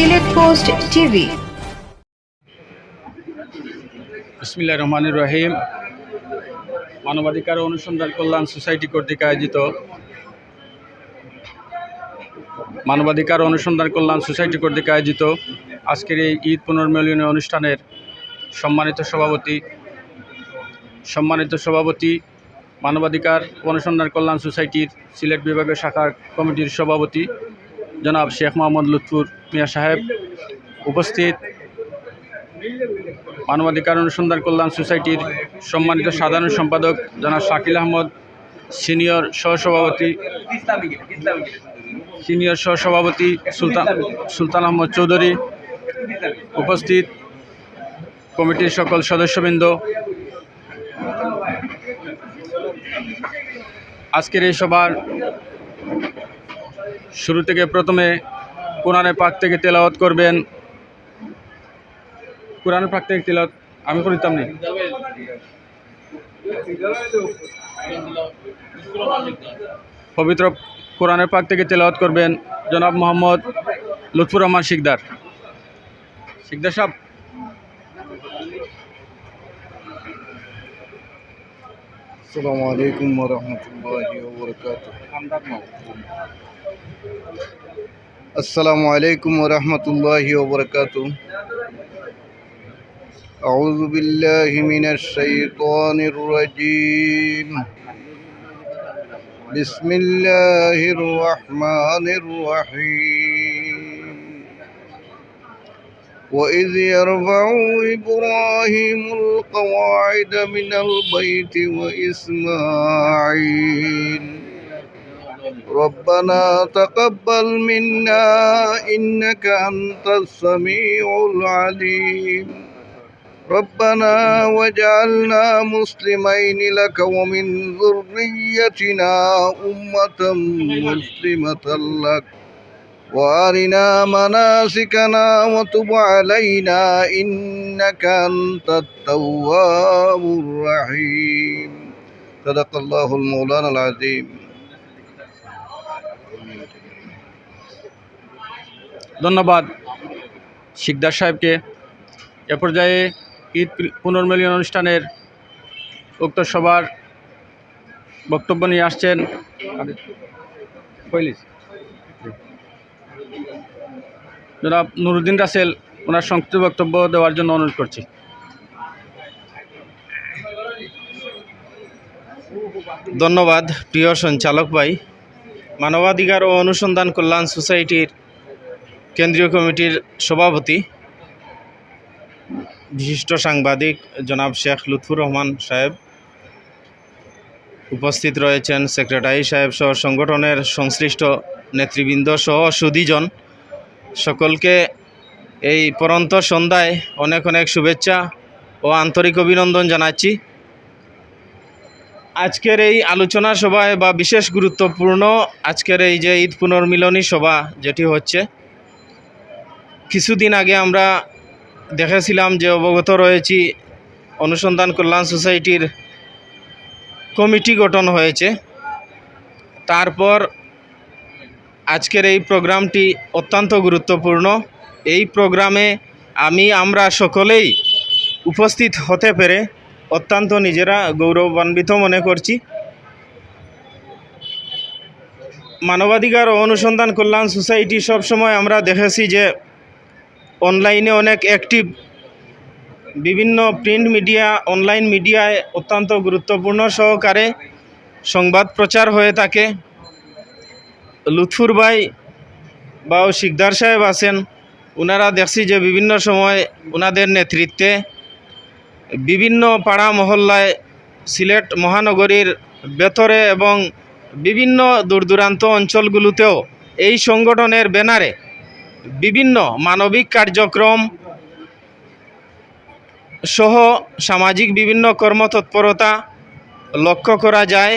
Sylhet post TV. রহমানুর রহিম। মানবাধিকার অনুসন্ধান কল্যাণ সোসাইটি কর্তৃক আয়োজিত মানবাধিকার অনুসন্ধান কল্যাণ সোসাইটি কর্তৃক আয়োজিত আজকের এই ঈদ পুনর্মিলনী অনুষ্ঠানের সম্মানিত সভাপতি সম্মানিত সভাপতি মানবাধিকার অনুসন্ধান কল্যাণ সোসাইটির সিলেট বিভাগীয় শাখার কমিটির সভাপতি জনাব শেখ মোহাম্মদ লুৎফুর মিয়া সাহেব উপস্থিত। মানবাধিকার অনুসন্ধান কল্যাণ সোসাইটির সম্মানিত সাধারণ সম্পাদক জনাব শাকিল আহমদ, সিনিয়র সহসভাপতি সিনিয়র সহসভাপতি সুলতান সুলতান আহমদ চৌধুরী উপস্থিত, কমিটির সকল সদস্যবৃন্দ। আজকের এই সভার শুরু থেকে প্রথমে কোরআনের পাক থেকে তেলাওয়াত করবেন। কোরআনে পাক থেকে তেলাওয়াত আমি করিতাম নি? পবিত্র কোরআনের পাক থেকে তেলাওয়াত করবেন জনাব মোহাম্মদ লুৎফুর রহমান শিকদার। শিকদার সাহেব। আসসালামু আলাইকুম ওয়া রাহমাতুল্লাহি ওয়া বারাকাতুহু। السلام عليكم ورحمة الله وبركاته. أعوذ بالله من الشيطان الرجيم. بسم الله الرحمن الرحيم. وإذ يرفع إبراهيم القواعد من البيت وإسماعيل ربنا تقبل منا إنك أنت السميع العليم. ربنا واجعلنا مسلمين لك ومن ذريتنا أمة مسلمة لك. وأرنا مناسكنا وتب علينا إنك أنت التواب الرحيم. صدق الله المولانا العظيم. ধন্যবাদ শিকদার সাহেবকে। এ পর্যায়ে ঈদ পুনর্মিলন অনুষ্ঠানের উক্ত সভার বক্তব্য নিয়ে আসছেন জনাব নুরুদ্দিন রাসেল, ওনার সংক্ষিপ্ত বক্তব্য দেওয়ার জন্য অনুরোধ করছি। ধন্যবাদ, প্রিয় সঞ্চালক ভাই। মানবাধিকার ও অনুসন্ধান কল্যাণ সোসাইটির কেন্দ্রীয় কমিটির সভাপতি, বিশিষ্ট সাংবাদিক জনাব শেখ লুৎফুর রহমান সাহেব উপস্থিত রয়েছেন, সেক্রেটারি সাহেব সহ সংগঠনের সংশ্লিষ্ট নেতৃবৃন্দ সহ সুদীজন সকলকে এই পরন্ত সন্ধ্যায় অনেক অনেক শুভেচ্ছা ও আন্তরিক অভিনন্দন জানাচ্ছি। আজকের এই আলোচনা সভায় বা বিশেষ গুরুত্বপূর্ণ আজকের এই যে ঈদ পুনর্মিলনী সভা যেটি হচ্ছে, কিছুদিন আগে আমরা দেখেছিলাম যে অবগত রয়েছি, অনুসন্ধান কল্যাণ সোসাইটির কমিটি গঠন হয়েছে। তারপর আজকের এই প্রোগ্রামটি অত্যন্ত গুরুত্বপূর্ণ। এই প্রোগ্রামে আমি, আমরা সকলেই উপস্থিত হতে পেরে অত্যন্ত নিজেরা গৌরবান্বিত মনে করছি। মানবাধিকার ও অনুসন্ধান কল্যাণ সোসাইটি সবসময় আমরা দেখেছি যে অনলাইনে অনেক অ্যাক্টিভ বিভিন্ন প্রিন্ট মিডিয়া অনলাইন মিডিয়ায় অত্যন্ত গুরুত্বপূর্ণ সহকারে সংবাদ প্রচার হয়ে থাকে। লুৎফুর ভাই বা শিকদার সাহেব আছেন ওনারা দেখছি যে বিভিন্ন সময় ওনাদের নেতৃত্বে বিভিন্ন পাড়া মহল্লায় সিলেট মহানগরীর ভেতরে এবং বিভিন্ন দূর দূরান্ত অঞ্চলগুলোতেও এই সংগঠনের ব্যানারে বিভিন্ন মানবিক কার্যক্রম সহ সামাজিক বিভিন্ন কর্মতৎপরতা লক্ষ্য করা যায়।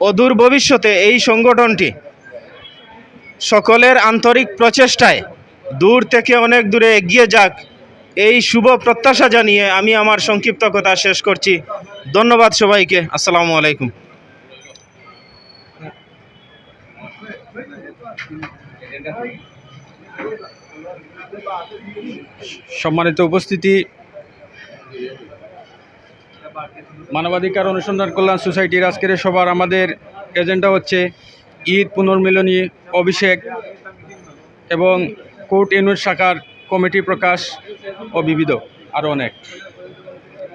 অদূর ভবিষ্যতে এই সংগঠনটি সকলের আন্তরিক প্রচেষ্টায় দূর থেকে অনেক দূরে এগিয়ে যাক। এই শুভ প্রত্যাশা জানিয়ে আমি আমার সংক্ষিপ্ত কথা শেষ করছি। ধন্যবাদ সবাইকে। আসসালামু আলাইকুম। সম্মানিত উপস্থিতি, মানবাধিকার অনুসন্ধান কল্যাণ সোসাইটির আজকের সবার আমাদের এজেন্ডা হচ্ছে ঈদ পুনর্মিলনী অভিষেক এবং কোর্ট ইউনিট শাখার কমিটি প্রকাশ ও বিবিধ আরও অনেক।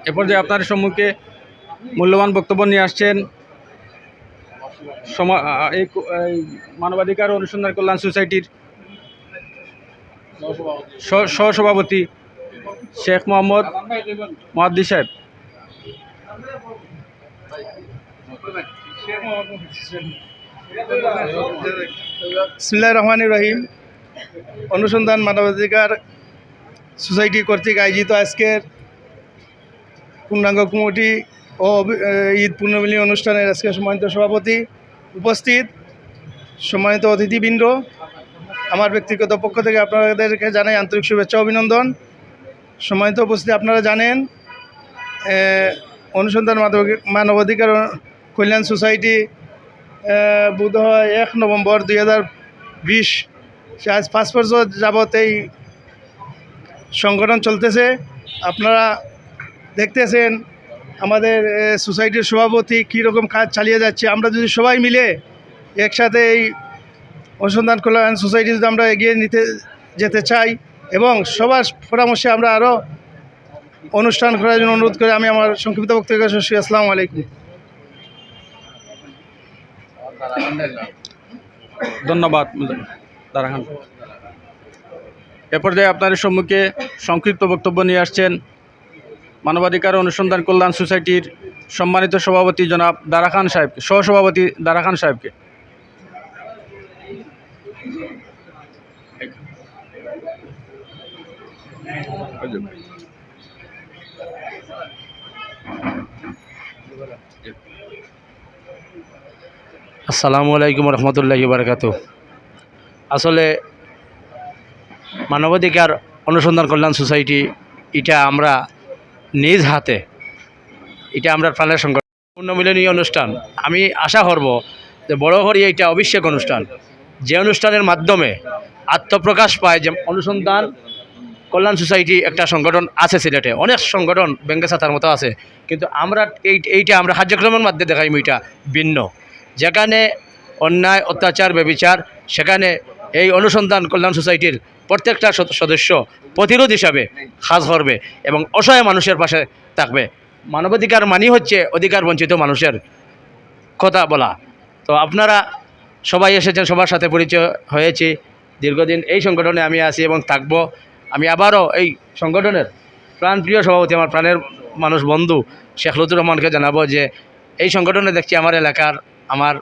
এ পর্যায়ে আপনার সম্মুখে মূল্যবান বক্তব্য নিয়ে আসছেন এই মানবাধিকার অনুসন্ধান কল্যাণ সোসাইটির সহ- সহসভাপতি শেখ মোহাম্মদ মহাদ্দি সাহেব। বিসমিল্লাহ রহমান রহিম। অনুসন্ধান মানবাধিকার সোসাইটি কর্তৃক আয়োজিত আজকের পূর্ণাঙ্গ কমিটি ও ঈদ পূর্ণমিলনী অনুষ্ঠানের আজকে সম্মানিত সভাপতি উপস্থিত। সম্মানিত অতিথিবৃন্দ, আমার ব্যক্তিগত পক্ষ থেকে আপনাদেরকে জানাই আন্তরিক শুভেচ্ছা অভিনন্দন। সম্মানিত উপস্থিতি আপনারা জানেন অনুসন্ধান মানবাধিকার কল্যাণ সোসাইটি বোধ হয় এক নভেম্বর দুই হাজার বিশ আজ পাঁচ বছর যাবৎ এই সংগঠন চলতেছে। আপনারা দেখতেছেন আমাদের সোসাইটির সভাপতি কীরকম কাজ চালিয়ে যাচ্ছে। আমরা যদি সবাই মিলে একসাথে এই অনুসন্ধান কল্যাণ সোসাইটি যদি আমরা এগিয়ে নিতে যেতে চাই এবং সবার পরামর্শে আমরা আরও অনুষ্ঠান করার জন্য অনুরোধ করে আমি আমার সংক্ষিপ্ত বক্তব্য করছি। আসসালামু আলাইকুম। ধন্যবাদ। দারা খান এ পর্যায়ে আপনার সম্মুখে সংক্ষিপ্ত বক্তব্য নিয়ে আসছেন মানবাধিকার অনুসন্ধান কল্যাণ সোসাইটির সম্মানিত সভাপতি জনাব দারা খান সাহেব, সহসভাপতি দারা খান সাহেবকে। আসসালামু আলাইকুম রহমতুল্লাহি বারকাত আসলে মানবাধিকার অনুসন্ধান কল্যাণ সোসাইটি, এটা আমরা নিজ হাতে, এটা আমরা প্রাণের সংগঠন পূর্ণমিলনী অনুষ্ঠান। আমি আশা করব যে বড় করি এটা অভিষেক অনুষ্ঠান। যে অনুষ্ঠানের মাধ্যমে আত্মপ্রকাশ পায় যে অনুসন্ধান কল্যাণ সোসাইটি একটা সংগঠন আছে সিলেটে। অনেক সংগঠন ব্যাঙ্গে সাতার মতো আছে। কিন্তু আমরা এই, এইটা আমরা কার্যক্রমের মাধ্যমে দেখাই এটা ভিন্ন। যেখানে অন্যায়, অত্যাচার, ব্যবিচার, সেখানে এই অনুসন্ধান কল্যাণ সোসাইটির প্রত্যেকটা সদ- সদস্য প্রতিরোধ হিসাবে কাজ করবে এবং অসহায় মানুষের পাশে থাকবে। মানবাধিকার মানি হচ্ছে অধিকার বঞ্চিত মানুষের কথা বলা। তো আপনারা সবাই এসেছেন, সবার সাথে পরিচয় হয়েছি। দীর্ঘদিন এই সংগঠনে আমি আছি এবং থাকব। আমি আবারও এই সংগঠনের প্রাণপ্রিয় সভাপতি, আমার প্রাণের মানুষ বন্ধু শেখ লতুর রহমানকে জানাব যে, এই সংগঠনে দেখছি আমার এলাকার, আমার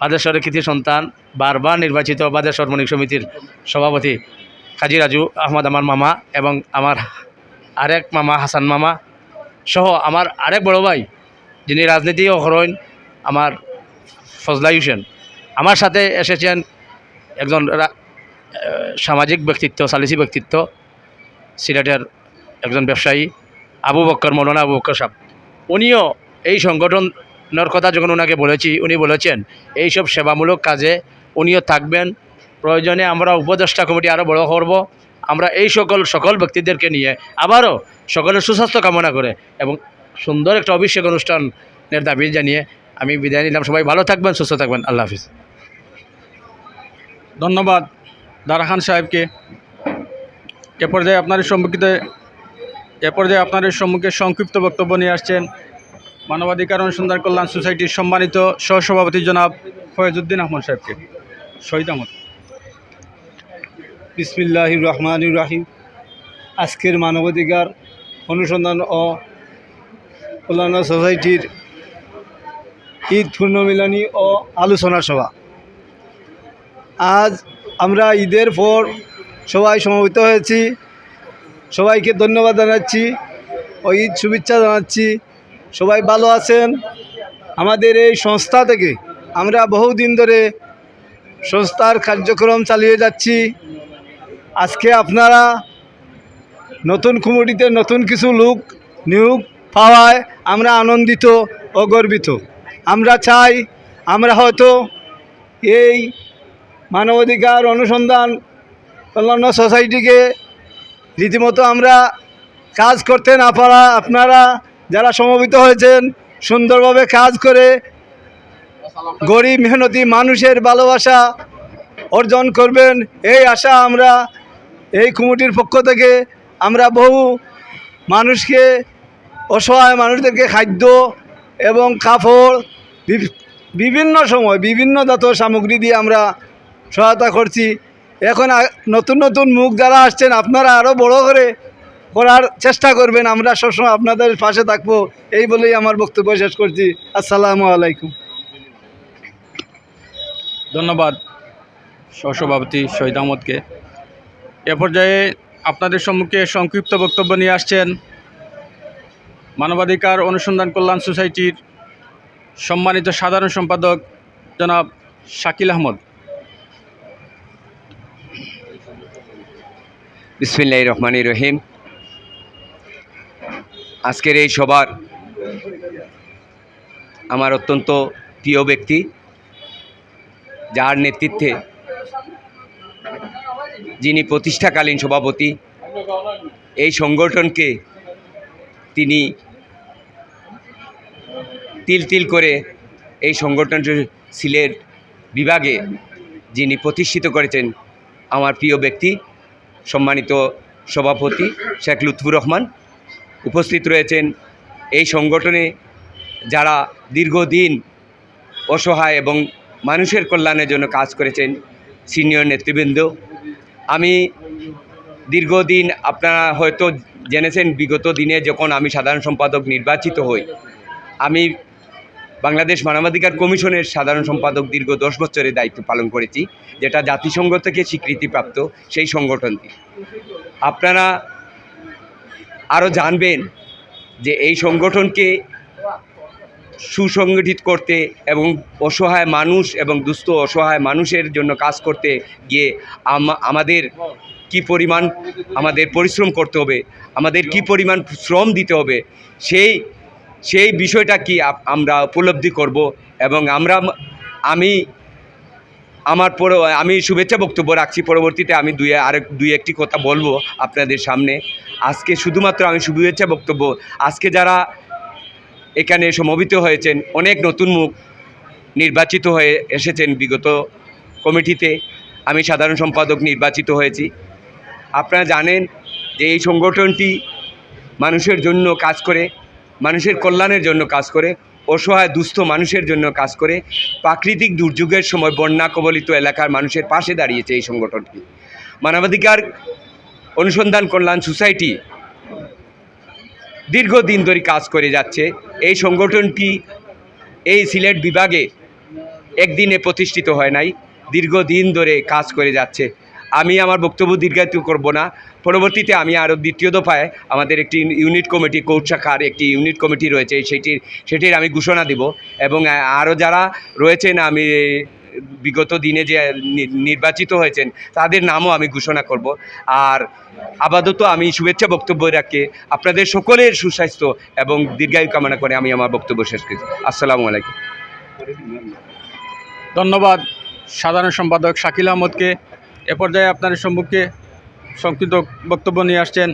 বাদেশ্বরের কৃতি সন্তান বারবার নির্বাচিত বাদেশ্বর মণিক সমিতির সভাপতি কাজী রাজু আহমদ, আমার মামা এবং আমার আরেক মামা হাসান মামা সহ আমার আরেক বড় ভাই যিনি রাজনীতি করেন আমার ফজলাই হোসেন। আমার সাথে এসেছেন একজন সামাজিক ব্যক্তিত্ব, সালিসি ব্যক্তিত্ব, সিলেটের একজন ব্যবসায়ী, আবু বক্কর, মৌলানা আবু বক্কর সাহেব। উনিও এই সংগঠনের কথা যখন ওনাকে বলেছি, উনি বলেছেন, এইসব সেবামূলক কাজে উনিও থাকবেন। প্রয়োজনে আমরা উপদেষ্টা কমিটি আরও বড় করব। আমরা এই সকল সকল ব্যক্তিদেরকে নিয়ে আবারও সকলের সুস্বাস্থ্য কামনা করে এবং সুন্দর একটা অভিষেক অনুষ্ঠানের দাবি জানিয়ে আমি বিদায় নিলাম। সবাই ভালো থাকবেন, সুস্থ থাকবেন। আল্লাহ হাফিজ। ধন্যবাদ দারা খান সাহেবকে। এ পর্যায়ে আপনার সম্মুখীতে, এ পর্যায়ে আপনাদের সম্মুখে সংক্ষিপ্ত বক্তব্য নিয়ে আসছেন মানবাধিকার অনুসন্ধান কল্যাণ সোসাইটির সম্মানিত সহসভাপতি জনাব ফয়েজউদ্দিন আহমদ সাহেবকে। শহীদ আহমদ বিসমিল্লাহ রহমান রাহিম। আজকের মানবাধিকার অনুসন্ধান ও কল্যাণ সোসাইটির ঈদ পূর্ণমিলনী ও আলোচনা সভা। আজ আমরা ঈদের পর সবাই সমবেত হয়েছি। সবাইকে ধন্যবাদ জানাচ্ছি ও ঈদ শুভেচ্ছা জানাচ্ছি। সবাই ভালো আছেন? আমাদের এই সংস্থা থেকে আমরা বহুদিন ধরে সংস্থার কার্যক্রম চালিয়ে যাচ্ছি। আজকে আপনারা নতুন কমিটিতে নতুন কিছু লোক নিয়োগ পাওয়ায় আমরা আনন্দিত ও গর্বিত। আমরা চাই আমরা হয়তো এই মানবাধিকার অনুসন্ধান কল্যাণ সোসাইটিকে রীতিমতো আমরা কাজ করতে না পারা আপনারা যারা সমবেত হয়েছেন, সুন্দরভাবে কাজ করে গরিব মেহনতি মানুষের ভালোবাসা অর্জন করবেন, এই আশা আমরা, এই কমিটির পক্ষ থেকে আমরা বহু মানুষকে, অসহায় মানুষদেরকে খাদ্য এবং কাপড় বিভিন্ন সময় বিভিন্ন জাত সামগ্রী দিয়ে আমরা সহায়তা করছি। এখন নতুন নতুন মুখ যারা আসছেন, আপনারা আরও বড় করে করার চেষ্টা করবেন। আমরা সবসময় আপনাদের পাশে থাকব, এই বলেই আমার বক্তব্য শেষ করছি। আসসালামু আলাইকুম। ধন্যবাদ সহসভাপতি শহীদ আহমদকে। এ পর্যায়ে আপনাদের সম্মুখে সংক্ষিপ্ত বক্তব্য নিয়ে আসছেন মানবাধিকার অনুসন্ধান কল্যাণ সোসাইটির সম্মানিত সাধারণ সম্পাদক জনাব শাকিল আহমদ। বিসমিল্লাহ রহমান রহিম। আজকের এই সবার আমার অত্যন্ত প্রিয় ব্যক্তি যার নেতৃত্বে যিনি প্রতিষ্ঠাকালীন সভাপতি, এই সংগঠনকে তিনি তিল তিল করে এই সংগঠনটি সিলেট বিভাগে যিনি প্রতিষ্ঠিত করেছেন, আমার প্রিয় ব্যক্তি, সম্মানিত সভাপতি শেখ লুৎফুর রহমান, উপস্থিত রয়েছেন এই সংগঠনে যারা দীর্ঘদিন অসহায় এবং মানুষের কল্যাণের জন্য কাজ করেছেন সিনিয়র নেতৃবৃন্দ। আমি দীর্ঘদিন আপনারা হয়তো জেনেছেন, বিগত দিনে যখন আমি সাধারণ সম্পাদক নির্বাচিত হই, আমি বাংলাদেশ মানবাধিকার কমিশনের সাধারণ সম্পাদক দীর্ঘ দশ বছরের দায়িত্ব পালন করেছি, যেটা জাতিসংঘ থেকে স্বীকৃতিপ্রাপ্ত সেই সংগঠনটি। আপনারা আরও জানবেন যে এই সংগঠনকে সুসংগঠিত করতে এবং অসহায় মানুষ এবং দুস্থ অসহায় মানুষের জন্য কাজ করতে গিয়ে আমাদের কি পরিমাণ, আমাদের পরিশ্রম করতে হবে, আমাদের কি পরিমাণ শ্রম দিতে হবে, সেই সেই বিষয়টা কি আমরা উপলব্ধি করব এবং আমরা আমি, আমার পর, আমি শুভেচ্ছা বক্তব্য রাখছি, পরবর্তীতে আমি দুই, আরেক, দুই একটি কথা বলব আপনাদের সামনে। আজকে শুধুমাত্র আমি শুভেচ্ছা বক্তব্য, আজকে যারা এখানে সমবেত হয়েছেন অনেক নতুন মুখ নির্বাচিত হয়ে এসেছেন বিগত কমিটিতে। আমি সাধারণ সম্পাদক নির্বাচিত হয়েছি। আপনারা জানেন যে এই সংগঠনটি মানুষের জন্য কাজ করে, মানুষের কল্যাণের জন্য কাজ করে, অসহায়, দুস্থ মানুষের জন্য কাজ করে, প্রাকৃতিক দুর্যোগের সময় বন্যা কবলিত এলাকার মানুষের পাশে দাঁড়িয়েছে এই সংগঠনটি। মানবাধিকার অনুসন্ধান কল্যাণ সোসাইটি দীর্ঘদিন ধরে কাজ করে যাচ্ছে। এই সংগঠনটি এই সিলেট বিভাগে একদিনে প্রতিষ্ঠিত হয় নাই, দীর্ঘদিন ধরে কাজ করে যাচ্ছে। আমি আমার বক্তব্য দীর্ঘায়িত করব না। পরবর্তীতে আমি আরও দ্বিতীয় দফায় আমাদের একটি ইউনিট কমিটি, কোর্ট শাখার একটি ইউনিট কমিটি রয়েছে সেটির সেটির আমি ঘোষণা দিব। এবং আরও যারা রয়েছেন, আমি বিগত দিনে যে নির্বাচিত হয়েছেন, তাদের নামও আমি ঘোষণা করব। আর আপাতত আমি শুভেচ্ছা বক্তব্য রাখে। আপনাদের সকলের সুস্বাস্থ্য এবং দীর্ঘায়ু কামনা করে আমি আমার বক্তব্য শেষ করছি। আসসালামু আলাইকুম। ধন্যবাদ সাধারণ সম্পাদক শাকিল আহমদকে। এ পর্যায়ে আপনাদের সম্মুখে সংক্ষিপ্ত বক্তব্য নিয়ে আসছেন।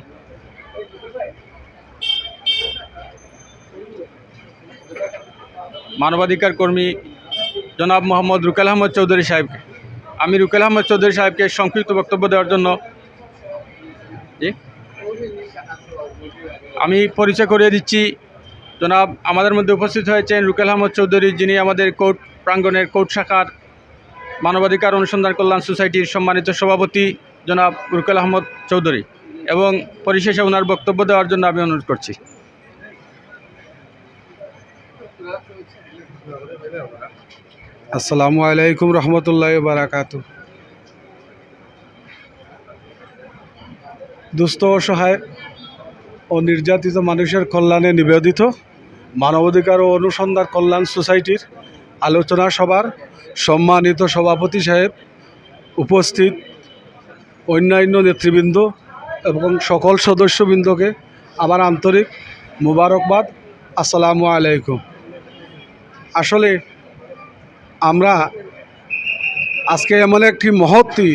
মানবাধিকার কর্মী জনাব মোহাম্মদ রুকেল আহমদ চৌধুরী সাহেবকে। আমি রুকেল আহমদ চৌধুরী সাহেবকে সংক্ষিপ্ত বক্তব্য দেওয়ার জন্য আমি পরিচয় করিয়ে দিচ্ছি। জনাব, আমাদের মধ্যে উপস্থিত হয়েছেন রুকেল আহমদ চৌধুরী, যিনি আমাদের কোর্ট প্রাঙ্গণের কোর্ট শাখার মানবাধিকার অনুসন্ধান কল্যাণ সোসাইটির সম্মানিত সভাপতি জনাব রুকেল আহমদ চৌধুরী এবং পরিশেষে ওনার বক্তব্য দেওয়ার জন্য আমি অনুরোধ করছি। আসসালামু আলাইকুম রহমতুল্লাহ বারাকাত। দুস্থ, অসহায় ও নির্যাতিত মানুষের কল্যাণে নিবেদিত মানবাধিকার ও অনুসন্ধান কল্যাণ সোসাইটির আলোচনা সভার সম্মানিত সভাপতি সাহেব উপস্থিত অন্যান্য নেতৃবৃন্দ এবং সকল সদস্যবৃন্দকে আমার আন্তরিক মুবারকবাদ। আসসালামু আলাইকুম। আসলে আমরা আজকে এমন একটি মহৎটি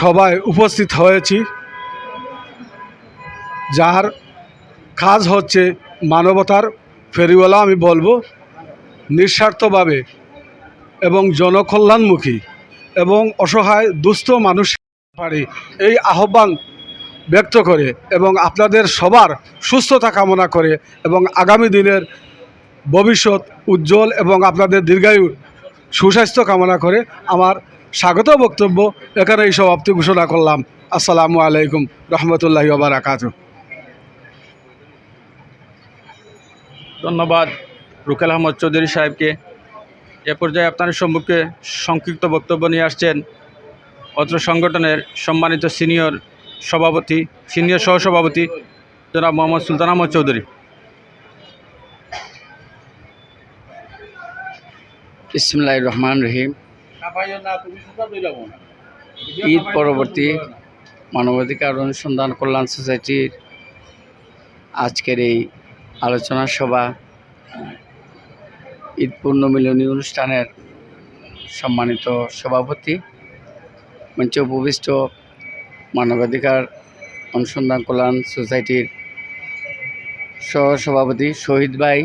সবাই উপস্থিত হয়েছি, যার কাজ হচ্ছে মানবতার ফেরিওয়ালা আমি বলব, নিঃস্বার্থভাবে এবং জনকল্যাণমুখী এবং অসহায় দুস্থ মানুষ এই আহ্বান ব্যক্ত করে এবং আপনাদের সবার সুস্থতা কামনা করে এবং আগামী দিনের ভবিষ্যৎ উজ্জ্বল এবং আপনাদের দীর্ঘায়ু সুস্বাস্থ্য কামনা করে আমার স্বাগত বক্তব্য এখানে এই সমাপ্তি ঘোষণা করলাম। আসসালামু আলাইকুম রহমতুল্লাহি বারাকাত ধন্যবাদ রুকেল আহমদ চৌধুরী সাহেবকে। এ পর্যায়ে আপনার সম্মুখে সংক্ষিপ্ত বক্তব্য নিয়ে আসছেন অত্র সংগঠনের সম্মানিত সিনিয়র সভাপতি, সিনিয়র সহসভাপতি জনাব মোহাম্মদ সুলতান আহমদ চৌধুরী। ইসমুল্লাহ রহমান রহিম। ঈদ পরবর্তী মানবাধিকার অনুসন্ধান কল্যাণ সোসাইটির আজকের এই আলোচনা সভা, ঈদ পূর্ণমিলনী অনুষ্ঠানের সম্মানিত সভাপতি, মঞ্চে উপবিষ্ট মানবাধিকার অনুসন্ধান কল্যাণ সোসাইটির সহ সভাপতি শহীদ ভাই,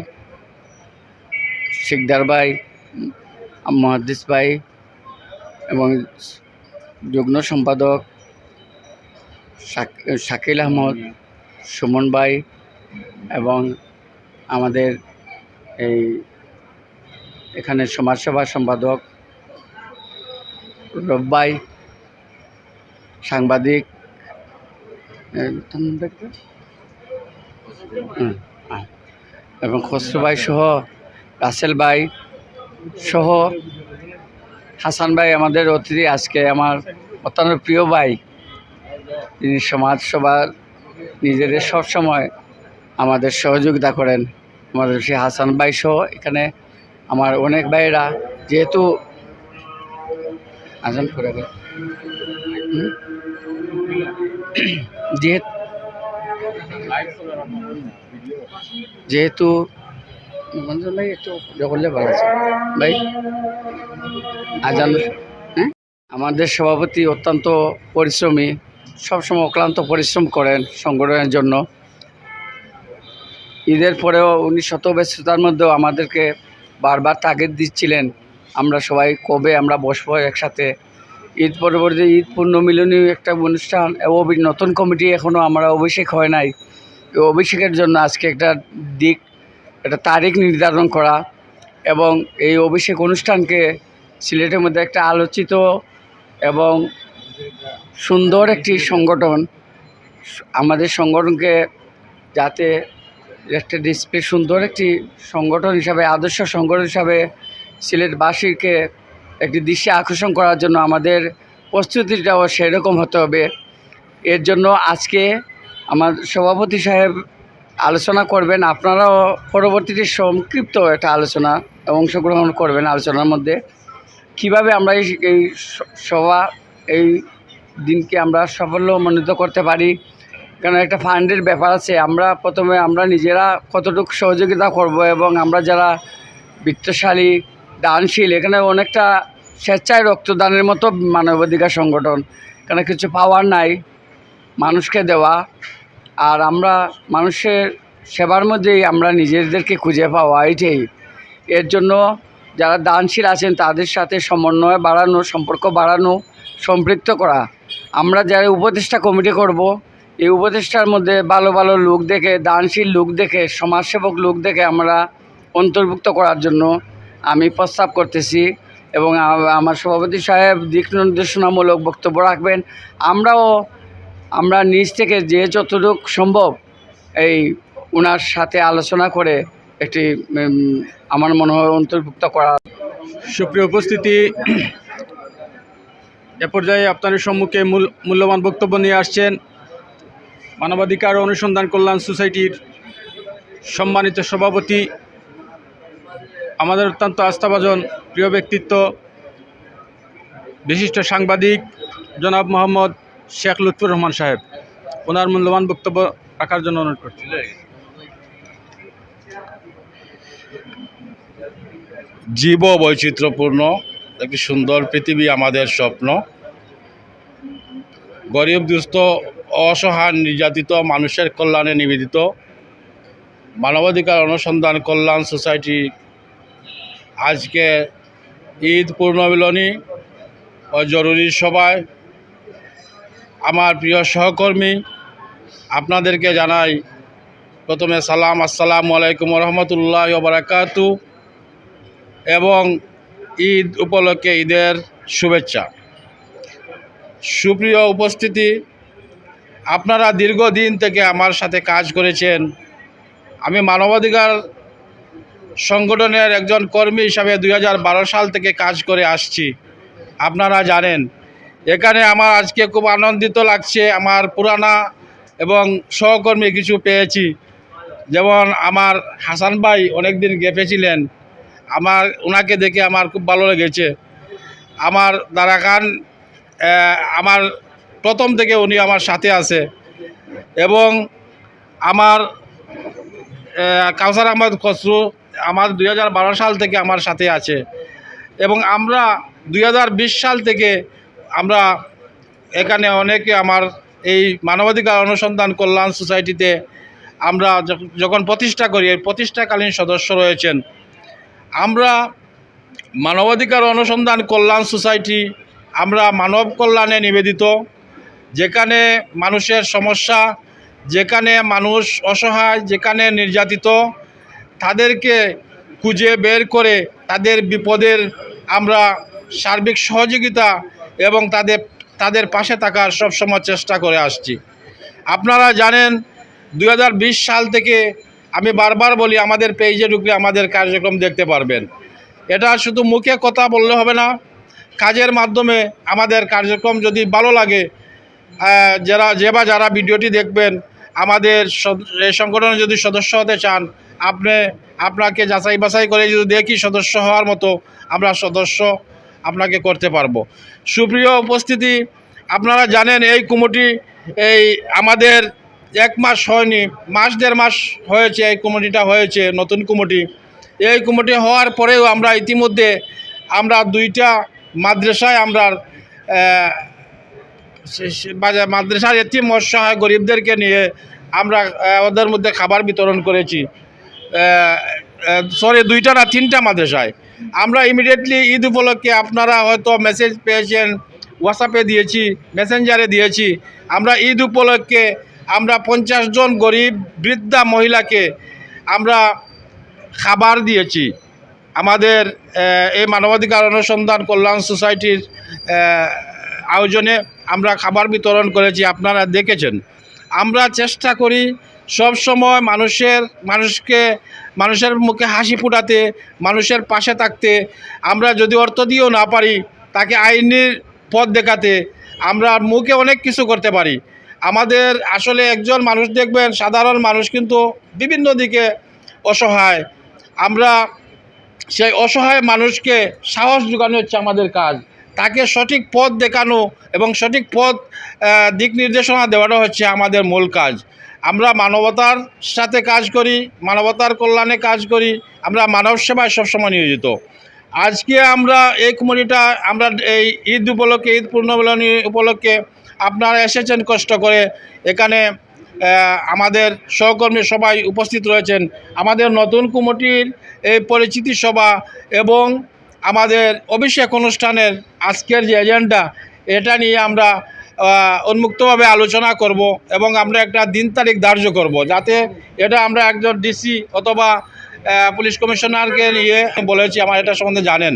শিকদার ভাই মহাদ্দিস ভাই এবং যুগ্ম সম্পাদক শাকিল আহমদ, সুমন ভাই এবং আমাদের এই এখানে সমাজসেবা সম্পাদক রব্বাই সাংবাদিক এবং খসরু ভাই সহ রাসেল ভাই সহ হাসান ভাই আমাদের অতিথি আজকে, আমার অত্যন্ত প্রিয় ভাই তিনি সমাজসভার নিজেদের সবসময় আমাদের সহযোগিতা করেন আমাদের সেই হাসান ভাই সহ এখানে আমার অনেক ভাইয়েরা, যেহেতু আজান করে। যেহেতু একটু ভালো আছে। ভাই আজান হ্যাঁ? আমাদের সভাপতি অত্যন্ত পরিশ্রমী, সবসময় অক্লান্ত পরিশ্রম করেন সংগঠনের জন্য। ঈদের পরেও উনি শত ব্যস্ততার মধ্যেও আমাদেরকে বারবার তাগিদ দিচ্ছিলেন। আমরা সবাই কবে আমরা বসবো একসাথে। ঈদ পরবর্তী ঈদ পূর্ণমিলনী একটা অনুষ্ঠান নতুন কমিটি এখনও আমরা অভিষেক হয় নাই। অভিষেকের জন্য আজকে একটা দিক একটা তারিখ নির্ধারণ করা এবং এই অভিষেক অনুষ্ঠানকে সিলেটের মধ্যে একটা আলোচিত এবং সুন্দর একটি সংগঠন, আমাদের সংগঠনকে যাতে একটা ডিসপ্লে সুন্দর একটি সংগঠন হিসাবে, আদর্শ সংগঠন হিসাবে সিলেটবাসীকে একটি দৃশ্যে আকর্ষণ করার জন্য আমাদের প্রস্তুতিটাও সেরকম হতে হবে। এর জন্য আজকে আমার সভাপতি সাহেব আলোচনা করবেন, আপনারাও পরবর্তীতে সংক্ষিপ্ত একটা আলোচনা অংশগ্রহণ করবেন আলোচনার মধ্যে। কীভাবে আমরা এই এই সভা, এই দিনকে আমরা সাফল্যমণ্ডিত করতে পারি? কারণ একটা ফান্ডের ব্যাপার আছে, আমরা প্রথমে আমরা নিজেরা কতটুকু সহযোগিতা করব এবং আমরা যারা বৃত্তশালী, দানশীল, এখানে অনেকটা স্বেচ্ছায় রক্তদানের মতো মানবাধিকার সংগঠন। এখানে কিছু পাওয়ার নাই, মানুষকে দেওয়া আর আমরা মানুষের সেবার মধ্যেই আমরা নিজেদেরকে খুঁজে পাওয়া এটাই। এর জন্য যারা দানশীল আছেন, তাদের সাথে সমন্বয় বাড়ানো, সম্পর্ক বাড়ানো, সম্পৃক্ত করা। আমরা যারা উপদেষ্টা কমিটি করব, এই উপদেষ্টার মধ্যে ভালো ভালো লোক দেখে, দানশীল লোক দেখে, সমাজসেবক লোক দেখে আমরা অন্তর্ভুক্ত করার জন্য আমি প্রস্তাব করতেছি এবং আমার সভাপতি সাহেব দিক নির্দেশনামূলক বক্তব্য রাখবেন। আমরাও আমরা নিজ থেকে যে যতটুকু সম্ভব এই ওনার সাথে আলোচনা করে একটি আমার মনে হয় অন্তর্ভুক্ত করা। সুপ্রিয় উপস্থিতি, এ পর্যায়ে আপনাদের সম্মুখে মূল, মূল্যবান বক্তব্য নিয়ে আসছেন মানবাধিকার অনুসন্ধান কল্যাণ সোসাইটির সম্মানিত সভাপতি, আমাদের অত্যন্ত আস্থাভাজন প্রিয় ব্যক্তিত্ব, বিশিষ্ট সাংবাদিক জনাব মোহাম্মদ শেখ লুৎফুর রহমান সাহেব, ওনার মূল্যবান বক্তব্য রাখার জন্য অনুরোধ করছি। জীব বৈচিত্র্যপূর্ণ একটি সুন্দর পৃথিবী আমাদের স্বপ্ন। গরিব, দুস্থ, অসহায়, নির্যাতিত, মানুষের কল্যাণে নিবেদিত, মানবাধিকার অনুসন্ধান, কল্যাণ সোসাইটি। আজকে ঈদ পূর্ণমিলনী ও জরুরি সভায় আমার প্রিয় সহকর্মী, আপনাদেরকে জানাই প্রথমে সালাম, আসসালামু আলাইকুম রহমতুল্লাহ বারাকাতু, এবং ঈদ উপলক্ষে ঈদের শুভেচ্ছা। সুপ্রিয় উপস্থিতি, আপনারা দীর্ঘদিন থেকে আমার সাথে কাজ করেছেন। আমি মানবাধিকার সংগঠনের একজন কর্মী হিসাবে দু হাজার বারো সাল থেকে কাজ করে আসছি। আপনারা জানেন এখানে আমার আজকে খুব আনন্দিত লাগছে আমার পুরানা এবং সহকর্মী কিছু পেয়েছি। যেমন আমার হাসান ভাই অনেক দিন গেপে ছিলেন। আমার ওনাকে দেখে আমার খুব ভালো লেগেছে। আমার দারা খান আমার প্রথম থেকে উনি আমার সাথে আছে। এবং আমার কাউসার আহমদ খসরু আমার দুই হাজার বারো সাল থেকে আমার সাথে আছে। এবং আমরা দুই হাজার বিশ সাল থেকে আমরা এখানে অনেকে আমার এই মানবাধিকার অনুসন্ধান কল্যাণ সোসাইটিতে আমরা যখন প্রতিষ্ঠা করি, এই প্রতিষ্ঠাকালীন সদস্য রয়েছেন, আমরা মানবাধিকার অনুসন্ধান কল্যাণ সোসাইটি, আমরা মানব কল্যাণে নিবেদিত। যেখানে মানুষের সমস্যা, যেখানে মানুষ অসহায়, যেখানে নির্যাতিত, তাদেরকে খুঁজে বের করে তাদের বিপদের আমরা সার্বিক সহযোগিতা এবং তাদের তাদের পাশে থাকার সবসময় চেষ্টা করে আসছি। আপনারা জানেন দু হাজার বিশ সাল থেকে আমি বারবার বলি, আমাদের পেজে ঢুকলে আমাদের কার্যক্রম দেখতে পারবেন। এটা শুধু মুখে কথা বললে হবে না, কাজের মাধ্যমে আমাদের কার্যক্রম যদি ভালো লাগে যারা, যে বা যারা ভিডিওটি দেখবেন, আমাদের এই সংগঠনে যদি সদস্য হতে চান, আপনি, আপনাকে যাচাই বাছাই করে যদি দেখি সদস্য হওয়ার মতো, আমরা সদস্য আপনাকে করতে পারব। সুপ্রিয় উপস্থিতি, আপনারা জানেন এই কমিটি, এই আমাদের এক মাস হয়নি, মাস দেড় মাস হয়েছে এই কমিটিটা হয়েছে, নতুন কমিটি। এই কমিটি হওয়ার পরেও আমরা ইতিমধ্যে আমরা দুইটা মাদ্রাসায় আমরা মাদ্রাসার এতিম অসহায় গরিবদেরকে নিয়ে আমরা ওদের মধ্যে খাবার বিতরণ করেছি। সরি দুইটা না তিনটা মাদ্রাসায়। আমরা ইমিডিয়েটলি ঈদ উপলক্ষে আপনারা হয়তো মেসেজ পেয়েছেন হোয়াটসঅ্যাপে দিয়েছি মেসেঞ্জারে দিয়েছি। আমরা ঈদ উপলক্ষে আমরা পঞ্চাশ জন গরিব, বৃদ্ধা মহিলাকে আমরা খাবার দিয়েছি। আমাদের এই মানবাধিকার অনুসন্ধান কল্যাণ সোসাইটির আয়োজনে আমরা খাবার বিতরণ করেছি, আপনারা দেখেছেন। আমরা চেষ্টা করি সব সময় মানুষের, মানুষকে, মানুষের মুখে হাসি ফুটাতে, মানুষের পাশে থাকতে, আমরা যদি অর্থ দিয়েও না পারি, তাকে আইনের পথ দেখাতে, আমরা মুখে অনেক কিছু করতে পারি। আমাদের আসলে একজন মানুষ দেখবেন, সাধারণ মানুষ কিন্তু বিভিন্ন দিকে অসহায়। আমরা সেই অসহায় মানুষকে সাহস যোগানো হচ্ছে আমাদের কাজ। তাকে সঠিক পথ দেখানো এবং সঠিক পথ দিক নির্দেশনা দেওয়াটা হচ্ছে আমাদের মূল কাজ। আমরা মানবতার সাথে কাজ করি, মানবতার কল্যাণে কাজ করি, আমরা মানব সেবায় সবসময় নিয়োজিত। আজকে আমরা এই কমিটিটা আমরা এই ঈদ উপলক্ষে, ঈদ পূর্ণমিলনী উপলক্ষে আপনারা এসেছেন কষ্ট করে। এখানে আমাদের সহকর্মী সবাই উপস্থিত রয়েছেন। আমাদের নতুন কমিটির এই পরিচিতি সভা এবং আমাদের অভিষেক অনুষ্ঠানের আজকের যে এজেন্ডা, এটা নিয়ে আমরা উন্মুক্তভাবে আলোচনা করব এবং আমরা একটা দিন তারিখ ধার্য করব যাতে এটা আমরা একজন ডিসি অথবা পুলিশ কমিশনারকে নিয়ে বলেছি, আমার এটা সম্বন্ধে জানেন।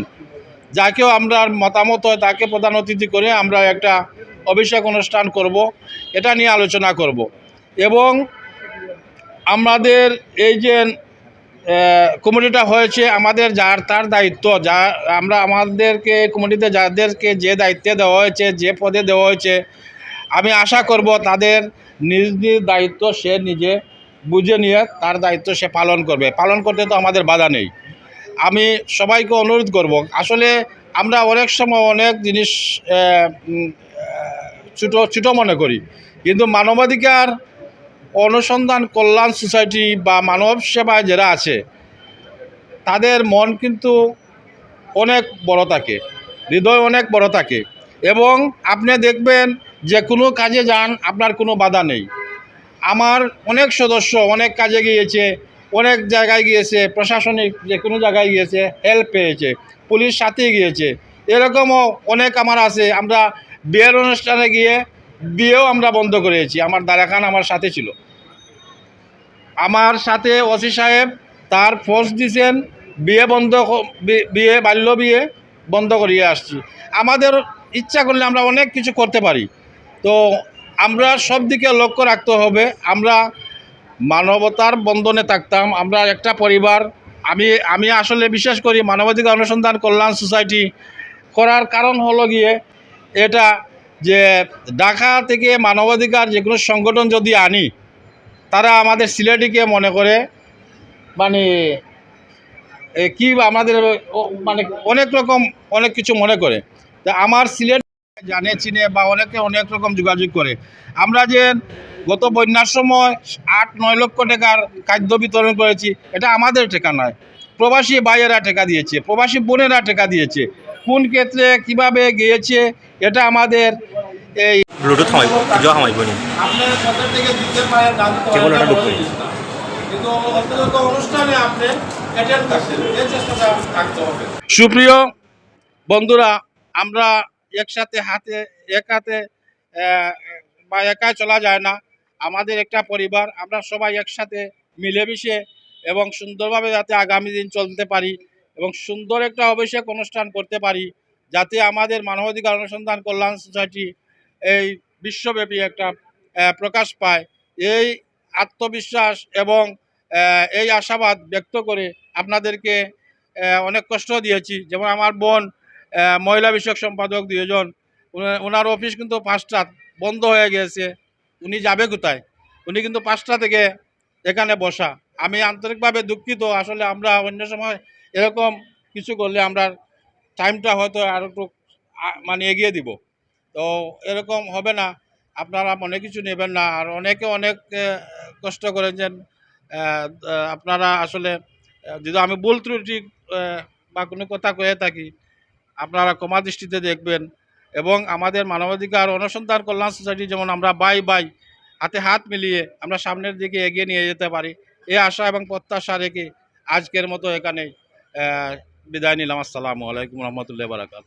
যাকেও আমরা মতামত হয় তাকে প্রধান অতিথি করে আমরা একটা অভিষেক অনুষ্ঠান করব, এটা নিয়ে আলোচনা করব। এবং আমাদের এই যে কমিটিটা হয়েছে আমাদের যার তার দায়িত্ব, যা আমরা আমাদেরকে, কমিটিতে যাদেরকে যে দায়িত্বে দেওয়া হয়েছে, যে পদে দেওয়া হয়েছে, আমি আশা করব তাদের নিজ নিজ দায়িত্ব সে নিজে বুঝে নিয়ে তার দায়িত্ব সে পালন করবে। পালন করতে তো আমাদের বাধা নেই। আমি সবাইকে অনুরোধ করব, আসলে আমরা অনেক সময় অনেক জিনিস ছোটো ছোটো মনে করি, কিন্তু মানবাধিকার অনুসন্ধান কল্যাণ সোসাইটি বা মানব সেবায় যারা আছে, তাদের মন কিন্তু অনেক বড় থাকে, হৃদয় অনেক বড় থাকে এবং আপনি দেখবেন যে কোনো কাজে যান, আপনার কোনো বাধা নেই। আমার অনেক সদস্য অনেক কাজে গিয়েছে, অনেক জায়গায় গিয়েছে, প্রশাসনিক যে কোনো জায়গায় গিয়েছে হেল্প পেয়েছে, পুলিশ সাথে গিয়েছে। এরকমও অনেক আমার আছে, আমরা বিয়ের অনুষ্ঠানে গিয়ে বিয়েও আমরা বন্ধ করেছি, আমার দারা খান আমার সাথে ছিল। আমার সাথে ওসি সাহেব তার ফোর্স দিছেন, বিয়ে বন্ধ বিয়ে, বাল্য বিয়ে বন্ধ করিয়ে আসছি। আমাদের ইচ্ছা করলে আমরা অনেক কিছু করতে পারি। তো আমরা সব দিকে লক্ষ্য রাখতে হবে। আমরা মানবতার বন্ধনে থাকতাম। আমরা একটা পরিবার। আমি আমি আসলে বিশ্বাস করি মানবাধিকার অনুসন্ধান কল্যাণ সোসাইটি করার কারণ হলো গিয়ে এটা যে ঢাকা থেকে মানবাধিকার যে কোনো সংগঠন যদি আনি তারা আমাদের সিলেটিকে মনে করে মানে কি আমাদের মানে অনেক রকম, অনেক কিছু মনে করে। তা আমার সিলেট জানে, চিনে বা অনেকে অনেক রকম যোগাযোগ করে। আমরা যে গত বন্যার সময় আট, নয় লক্ষ টাকার খাদ্য বিতরণ করেছি, এটা আমাদের টাকা নয়। প্রবাসী ভাইয়েরা টাকা দিয়েছে, প্রবাসী বোনেরা টাকা দিয়েছে। কোন ক্ষেত্রে, কীভাবে গিয়েছে, এটা আমাদের এই ব্লুটুথ হামাই ভিডিও হামাইব নি কেবল এটা ঢুকবে। কিন্তু অনুষ্ঠানে আপনি অ্যাটেন্ড করছেন এই চেষ্টাটা থাকতে হবে সুপ্রিয় বন্ধুরা আমরা একসাথে হাতে এক হাতে বা একাই চলা যায় না আমাদের একটা পরিবার আমরা সবাই একসাথে মিলেমিশে এবং সুন্দরভাবে যাতে আগামী দিন চলতে পারি এবং সুন্দর একটা অভিষেক অনুষ্ঠান করতে পারি যাতে আমাদের মানবাধিকার অনুসন্ধান কল্যাণ সোসাইটি এই বিশ্বব্যাপী একটা প্রকাশ পায়। এই আত্মবিশ্বাস এবং এই আশাবাদ ব্যক্ত করে আপনাদেরকে অনেক কষ্ট দিয়েছি। যেমন আমার বোন মহিলা বিষয়ক সম্পাদক দুজন ওনার অফিস কিন্তু পাঁচটা বন্ধ হয়ে গেছে উনি যাবে কোথায়? উনি কিন্তু পাঁচটা থেকে এখানে বসা। আমি আন্তরিকভাবে দুঃখিত। আসলে আমরা অন্য সময় এরকম কিছু করলে আমরা টাইমটা হয়তো আরও একটু মানে এগিয়ে দিব। তো এরকম হবে না। আপনারা মনে কিছু নেবেন না। আর অনেকে অনেক কষ্ট করেছেন। আপনারা আসলে যদি আমি ভুল ত্রুটি বা কোনো কথা কয়ে থাকি, আপনারা কমা দৃষ্টিতে দেখবেন। এবং আমাদের মানবাধিকার অনুসন্ধান কল্যাণ সোসাইটি যেমন আমরা বাই বাই, হাতে হাত মিলিয়ে আমরা সামনের দিকে এগিয়ে নিয়ে যেতে পারি। এই আশা এবং প্রত্যাশা রেখে আজকের মতো এখানে বিদায় নিলাম। আসসালামু আলাইকুম রহমতুল্লাহ বারাকাত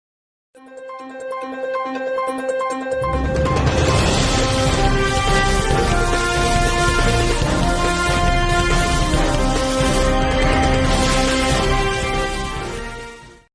Thank you.